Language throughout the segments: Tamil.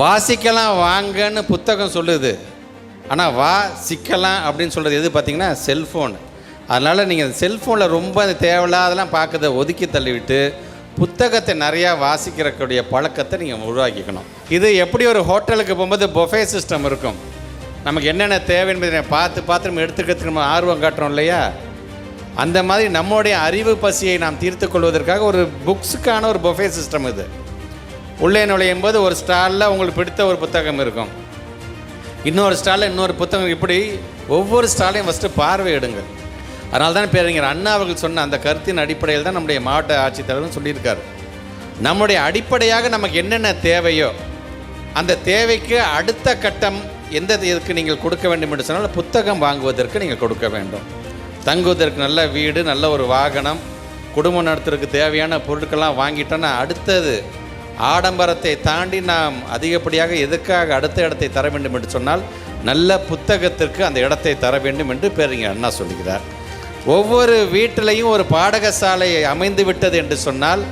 வாசிக்கலாம் வாங்கன்னு புத்தகம் சொல்லுது. ஆனால் வா சிக்கலாம் அப்படின்னு சொல்கிறது எது பார்த்தீங்கன்னா செல்ஃபோன். அதனால் நீங்கள் செல்ஃபோனில் ரொம்ப அந்த தேவையில்லாதெல்லாம் பார்க்கறத ஒதுக்கி தள்ளிவிட்டு புத்தகத்தை நிறையா வாசிக்கிறக்கூடிய பழக்கத்தை நீங்கள் உருவாக்கிக்கணும். இது எப்படி ஒரு ஹோட்டலுக்கு போகும்போது பொஃபே சிஸ்டம் இருக்கும். நமக்கு என்னென்ன தேவை என்பதை பார்த்து பார்த்து நம்ம எடுத்துக்கிறதுக்கு நம்ம ஆர்வம் காட்டுறோம் இல்லையா? அந்த மாதிரி நம்முடைய அறிவு பசியை நாம் தீர்த்து கொள்வதற்காக ஒரு புக்ஸுக்கான ஒரு பொஃபே சிஸ்டம் இது. உள்ளே நுழையும் போது ஒரு ஸ்டாலில் உங்களுக்கு பிடித்த ஒரு புத்தகம் இருக்கும். இன்னொரு ஸ்டாலில் இன்னொரு புத்தகம் இப்படி ஒவ்வொரு ஸ்டாலையும் ஃபஸ்ட்டு பார்வையிடுங்கள் அதனால தான் பேரறிஞர் அண்ணா அவர்கள் சொன்ன அந்த கருத்தின் அடிப்படையில் தான் நம்முடைய மாவட்ட ஆட்சித்தலைவரும் சொல்லியிருக்காரு. நம்முடைய அடிப்படையாக நமக்கு என்னென்ன தேவையோ அந்த தேவைக்கு அடுத்த கட்டம் எந்த இதுக்கு நீங்கள் கொடுக்க வேண்டும் என்று சொன்னால் புத்தகம் வாங்குவதற்கு நீங்கள் கொடுக்க வேண்டும். தங்குவதற்கு நல்ல வீடு நல்ல ஒரு வாகனம் குடும்பம் நடத்துறதுக்கு தேவையான பொருட்கள்லாம் வாங்கிட்டோன்னா அடுத்தது ஆடம்பரத்தை தாண்டி நாம் அதிகப்படியாக எதுக்காக அடுத்த இடத்தை தர வேண்டும் என்று சொன்னால் நல்ல புத்தகத்திற்கு அந்த இடத்தை தர வேண்டும் என்று பேரறிஞர் அண்ணா சொல்கிறார் ஒவ்வொரு வீட்டிலையும் ஒரு பாடகசாலை அமைந்து விட்டது என்று சொன்னால்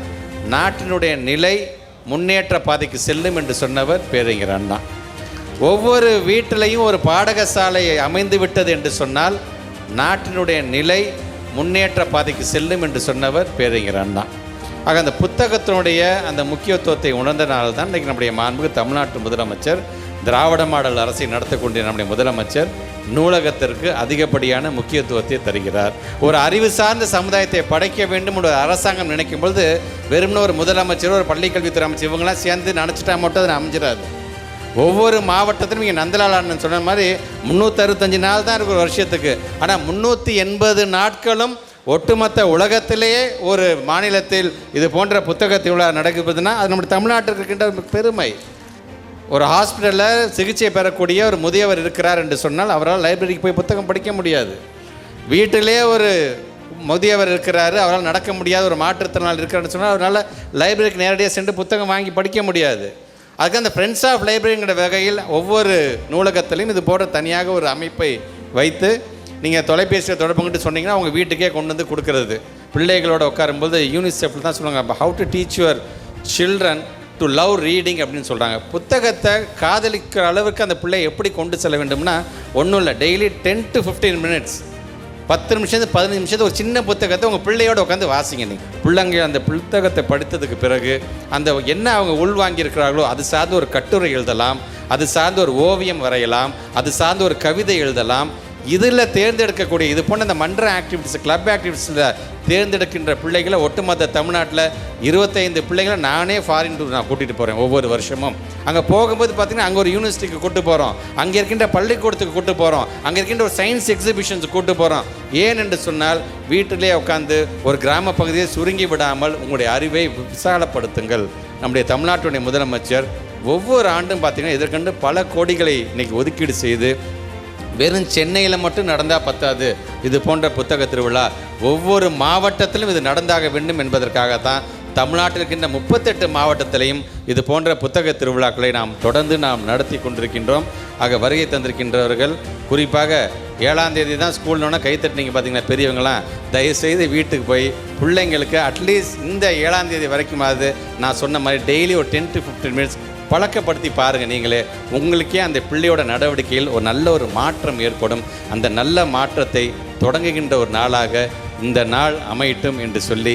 நாட்டினுடைய நிலை முன்னேற்ற பாதைக்கு செல்லும் என்று சொன்னவர் பேரறிஞர் அண்ணா. ஒவ்வொரு வீட்டிலையும் ஒரு பாடகசாலை அமைந்து விட்டது என்று சொன்னால் நாட்டினுடைய நிலை முன்னேற்ற பாதைக்கு செல்லும் என்று சொன்னவர் பேரறிஞர் அண்ணா. ஆக அந்த புத்தகத்தினுடைய அந்த முக்கியத்துவத்தை உணர்ந்தனால தான் இன்றைக்கி நம்முடைய மாண்புக்கு தமிழ்நாட்டு முதலமைச்சர் திராவிட மாடல் அரசை நடத்தக்கூடிய நம்முடைய முதலமைச்சர் நூலகத்திற்கு அதிகப்படியான முக்கியத்துவத்தை தருகிறார். ஒரு அறிவு சார்ந்த சமுதாயத்தை படைக்க வேண்டும் ஒரு அரசாங்கம் நினைக்கும் பொழுது வெறும்னு ஒரு முதலமைச்சர் ஒரு பள்ளிக்கல்வித்துறை அமைச்சர் இவங்களாம் சேர்ந்து நினச்சிட்டா மட்டும் அது அமைஞ்சிடாது ஒவ்வொரு மாவட்டத்திலும் இங்கே நந்தலால் அண்ணன் சொன்ன மாதிரி முந்நூற்றறுபத்தஞ்சு நாள் தான் இருக்கு ஒரு வருஷத்துக்கு. ஆனால் முந்நூற்றி எண்பது நாட்களும் ஒட்டுமொத்த உலகத்திலேயே ஒரு மாநிலத்தில் இது போன்ற புத்தக திருவிழா நடக்குதுன்னா அது நம்ம தமிழ்நாட்டிற்கு இருக்கின்ற பெருமை. ஒரு ஹாஸ்பிட்டலில் சிகிச்சை பெறக்கூடிய ஒரு முதியவர் இருக்கிறார் என்று சொன்னால் அவரால் லைப்ரரிக்கு போய் புத்தகம் படிக்க முடியாது. வீட்டிலே ஒரு முதியவர் இருக்கிறாரு அவரால் நடக்க முடியாத ஒரு மாற்றுத்திறனால் இருக்கிறாருன்னு சொன்னால் அவரால் லைப்ரரிக்கு நேரடியாக சென்று புத்தகம் வாங்கி படிக்க முடியாது. அதுக்கு அந்த ஃப்ரெண்ட்ஸ் ஆஃப் லைப்ரரிங்கிற வகையில் ஒவ்வொரு நூலகத்திலையும் இது போன்ற தனியாக ஒரு அமைப்பை வைத்து நீங்கள் தொலைபேசியில் தொடர்பு கொண்டு சொன்னீங்கன்னா அவங்க வீட்டுக்கே கொண்டு வந்து கொடுக்கறது. பிள்ளைகளோட உட்காரும்போது யூனிசெஃப்ல தான் சொல்லுவாங்க how to teach your children to love reading அப்படின்னு சொல்கிறாங்க புத்தகத்தை காதலிக்கிற அளவுக்கு அந்த பிள்ளை எப்படி கொண்டு செல்ல வேண்டும்னா ஒன்றும் இல்லை daily ten to fifteen minutes பத்து நிமிஷத்து பதினஞ்சு நிமிஷத்து ஒரு சின்ன புத்தகத்தை உங்கள் பிள்ளையோட உட்காந்து வாசிங்க நீங்கள் பிள்ளைங்க அந்த புத்தகத்தை படித்ததுக்கு பிறகு அந்த என்ன அவங்க உள்வாங்கியிருக்கிறார்களோ அது சார்ந்து ஒரு கட்டுரை எழுதலாம் அது சார்ந்து ஒரு ஓவியம் வரையலாம் அது சார்ந்து ஒரு கவிதை எழுதலாம் இதில் தேர்ந்தெடுக்கக்கூடிய இது போன்ற இந்த மன்ற ஆக்டிவிட்டிஸ் கிளப் ஆக்டிவிட்டிஸில் தேர்ந்தெடுக்கின்ற பிள்ளைகளை ஒட்டுமொத்த தமிழ்நாட்டில் இருபத்தைந்து பிள்ளைகளை நானே ஃபாரின் டூர் நான் கூட்டிகிட்டு போகிறேன் ஒவ்வொரு வருஷமும். அங்கே போகும்போது பார்த்திங்கன்னா அங்கே ஒரு யூனிவர்சிட்டிக்கு கூட்டு போகிறோம் அங்கே இருக்கின்ற பள்ளிக்கூடத்துக்கு கூட்டு போகிறோம் அங்கே இருக்கின்ற ஒரு சயின்ஸ் எக்ஸிபிஷன்ஸ் கூட்டு போகிறோம் ஏன் என்று சொன்னால் வீட்டிலே உட்காந்து ஒரு கிராம பகுதியை சுருங்கி விடாமல் உங்களுடைய அறிவை விசாலப்படுத்துங்கள். நம்முடைய தமிழ்நாட்டுடைய முதலமைச்சர் ஒவ்வொரு ஆண்டும் பார்த்திங்கன்னா இதற்கண்டு பல கோடிகளை இன்றைக்கி ஒதுக்கீடு செய்து வெறும் சென்னையில் மட்டும் நடந்தால் பத்தாது. இது போன்ற புத்தக திருவிழா ஒவ்வொரு மாவட்டத்திலும் இது நடந்தாக வேண்டும் என்பதற்காகத்தான் தமிழ்நாட்டில் இருக்கின்ற முப்பத்தெட்டு மாவட்டத்திலையும் இது போன்ற புத்தக திருவிழாக்களை நாம் தொடர்ந்து நாம் நடத்தி கொண்டிருக்கின்றோம். ஆக வருகை தந்திருக்கின்றவர்கள் குறிப்பாக ஏழாம் தேதி தான் ஸ்கூல்னோன்னா கை தட்டினீங்க பார்த்தீங்கன்னா பெரியவங்களாம் தயவுசெய்து வீட்டுக்கு போய் பிள்ளைங்களுக்கு அட்லீஸ்ட் இந்த ஏழாம் தேதி வரைக்குமாவது நான் சொன்ன மாதிரி டெய்லி ஒரு டென் டு ஃபிஃப்டீன் மினிட்ஸ் பழக்கப்படுத்தி பாருங்கள் நீங்களே. உங்களுக்கே அந்த பிள்ளையோட நடவடிக்கையில் ஒரு நல்ல ஒரு மாற்றம் ஏற்படும். அந்த நல்ல மாற்றத்தை தொடங்குகின்ற ஒரு நாளாக இந்த நாள் அமையட்டும் என்று சொல்லி